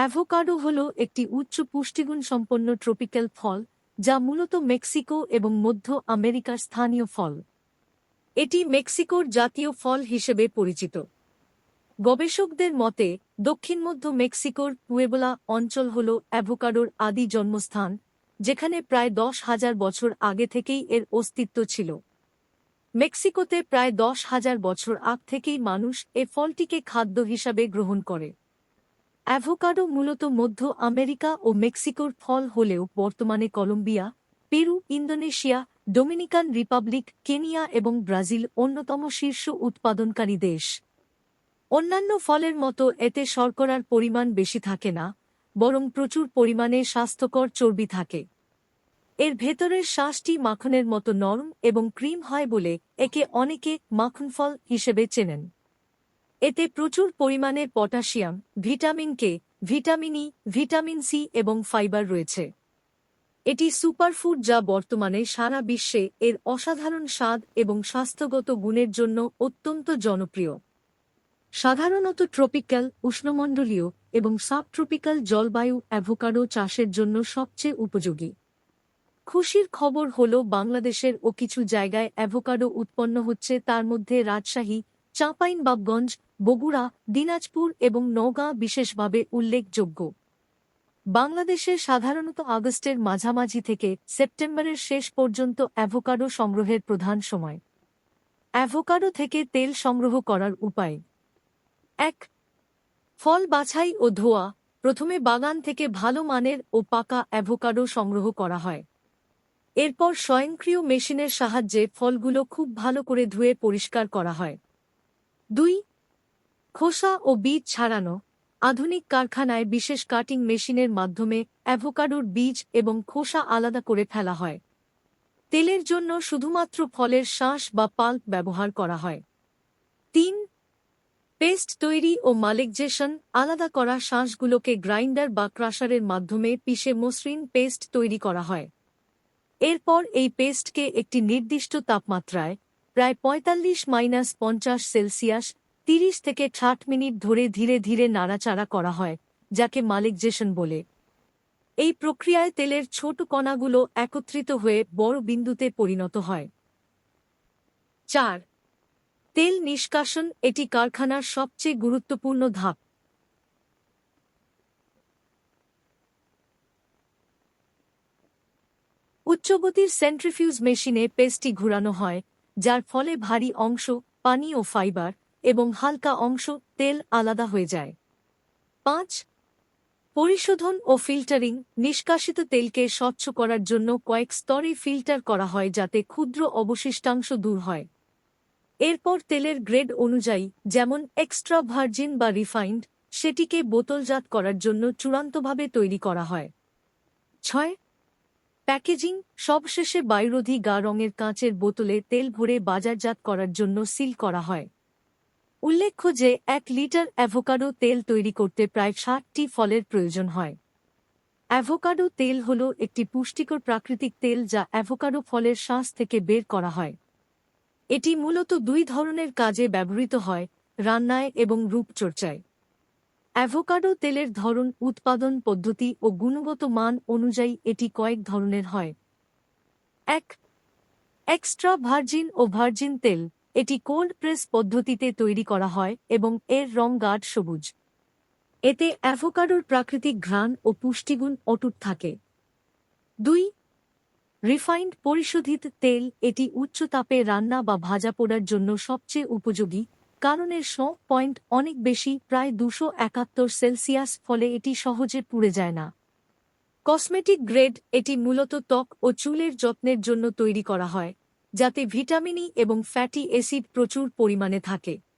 Avocado হল একটি উচ্চ পুষ্টিগুণ সম্পন্ন ট্রপিক্যাল ফল, যা মূলত মেক্সিকো এবং মধ্য আমেরিকার স্থানীয় ফল। এটি মেক্সিকোর জাতীয় ফল হিসেবে পরিচিত। গবেষকদের মতে, দক্ষিণ মধ্য মেক্সিকোর পুয়েবোলা অঞ্চল হল অ্যাভোকাডোর আদি জন্মস্থান, যেখানে প্রায় দশ হাজার বছর আগে থেকেই এর অস্তিত্ব ছিল। মেক্সিকোতে প্রায় দশ হাজার বছর আগ থেকেই মানুষ এ ফলটিকে খাদ্য হিসাবে গ্রহণ করে। অ্যাভোকাডো মূলত মধ্য আমেরিকা ও মেক্সিকোর ফল হলেও বর্তমানে Colombia, Peru, Indonesia, Dominican Republic, Kenya এবং ব্রাজিল অন্যতম শীর্ষ উৎপাদনকারী দেশ। অন্যান্য ফলের মতো এতে শর্করার পরিমাণ বেশি থাকে না, বরং প্রচুর পরিমাণে স্বাস্থ্যকর চর্বি থাকে। এর ভেতরের শ্বাসটি মাখনের মতো নরম এবং ক্রিম হয় বলে একে অনেকে মাখন ফল হিসেবে চেনেন। এতে প্রচুর পরিমাণে potassium, vitamin K, vitamin E, vitamin C এবং ফাইবার রয়েছে। এটি সুপারফুড যা বর্তমানে সারা বিশ্বে এর অসাধারণ স্বাদ এবং স্বাস্থ্যগত গুণের জন্য অত্যন্ত জনপ্রিয়। সাধারণত ট্রপিক্যাল, উষ্ণমণ্ডলীয় এবং সাবট্রপিক্যাল জলবায়ু অ্যাভোকাডো চাষের জন্য সবচেয়ে উপযোগী। খুশির খবর হল, বাংলাদেশের ও কিছু জায়গায় অ্যাভোকাডো উৎপন্ন হচ্ছে, তার মধ্যে রাজশাহী চাঁপাইনবাবগঞ্জ, বগুড়া, দিনাজপুর এবং নওগাঁ বিশেষভাবে উল্লেখযোগ্য। বাংলাদেশে সাধারণত আগস্টের মাঝামাঝি থেকে সেপ্টেম্বরের শেষ পর্যন্ত অ্যাভোকাডো সংগ্রহের প্রধান সময়। অ্যাভোকাডো থেকে তেল সংগ্রহ করার উপায়। এক, ফল বাছাই ও ধোয়া। প্রথমে বাগান থেকে ভালো মানের ও পাকা অ্যাভোকাডো সংগ্রহ করা হয়। এরপর স্বয়ংক্রিয় মেশিনের সাহায্যে ফলগুলো খুব ভালো করে ধুয়ে পরিষ্কার করা হয়। দুই, খোসা ও বীজ ছাড়ানো আধুনিক কারখানায় বিশেষ কাটিং মেশিনের মাধ্যমে অ্যাভোকাডোর বীজ এবং খোসা আলাদা করে ফেলা হয়। তেলের জন্য শুধুমাত্র ফলের শাঁস বা পাল্প ব্যবহার করা হয়। তিন, পেস্ট তৈরি ও মালিকজেশন আলাদা করা শাঁসগুলোকে গ্রাইন্ডার বা ক্রাশারের মাধ্যমে পিষে মসৃণ পেস্ট তৈরি করা হয়। এরপর এই পেস্টকে একটি নির্দিষ্ট তাপমাত্রায় প্রায় পঁয়তাল্লিশ মাইনাস পঞ্চাশ সেলসিয়াস, তিরিশ থেকে ষাট মিনিট ধরে ধীরে ধীরে নাড়াচাড়া করা হয়, যাকে মালিকজেশন বলে। এই প্রক্রিয়ায় তেলের ছোট কণাগুলো একত্রিত হয়ে বড় বিন্দুতে পরিণত হয়। চার, তেল নিষ্কাশন এটি কারখানার সবচেয়ে গুরুত্বপূর্ণ ধাপ। উচ্চগতির সেন্ট্রিফিউজ মেশিনে পেস্টটি ঘুরানো হয় যার ফলে ভারী অংশ, পানি ও ফাইবার এবং হালকা অংশ তেল আলাদা হয়ে যায়। পাঁচ, পরিশোধন ও ফিল্টারিং নিষ্কাশিত তেলকে স্বচ্ছ করার জন্য কয়েক স্তরে ফিল্টার করা হয় যাতে ক্ষুদ্র অবশিষ্টাংশ দূর হয়। এরপর তেলের গ্রেড অনুযায়ী যেমন এক্সট্রা ভার্জিন বা রিফাইন্ড, সেটিকে বোতলজাত করার জন্য চূড়ান্তভাবে তৈরি করা হয়। ছয় প্যাকেজিং সবশেষে বায়ুরোধী গা রঙের কাঁচের বোতলে তেল ভরে বাজারজাত করার জন্য সিল করা হয়। উল্লেখ্য যে, এক লিটার অ্যাভোকাডো তেল তৈরি করতে প্রায় ষাটটি ফলের প্রয়োজন হয়। অ্যাভোকাডো তেল হল একটি পুষ্টিকর প্রাকৃতিক তেল যা অ্যাভোকাডো ফলের শ্বাস থেকে বের করা হয়। এটি মূলত দুই ধরনের কাজে ব্যবহৃত হয়, রান্নায় এবং রূপচর্চায়। অ্যাভোকাডো তেলের ধরন, উৎপাদন পদ্ধতি ও গুণগত মান অনুযায়ী এটি কয়েক ধরনের হয়। এক, এক্সট্রা ভার্জিন ও ভার্জিন তেল। এটি কোল্ড প্রেস পদ্ধতিতে তৈরি করা হয় এবং এর রং গাঢ় সবুজ। এতে অ্যাভোকাডোর প্রাকৃতিক ঘ্রাণ ও পুষ্টিগুণ অটুট থাকে। দুই, রিফাইন্ড পরিশোধিত তেল। এটি উচ্চ তাপে রান্না বা ভাজা পোড়ার জন্য সবচেয়ে উপযোগী। কারণ এর শ পয়েন্ট অনেক বেশি, প্রায় দুশো একাত্তর সেলসিয়াস, ফলে এটি সহজে পুড়ে যায় না। কসমেটিক গ্রেড, এটি মূলত ত্বক ও চুলের যত্নের জন্য তৈরি করা হয়, যাতে ভিটামিন এবং ফ্যাটি অ্যাসিড প্রচুর পরিমাণে থাকে।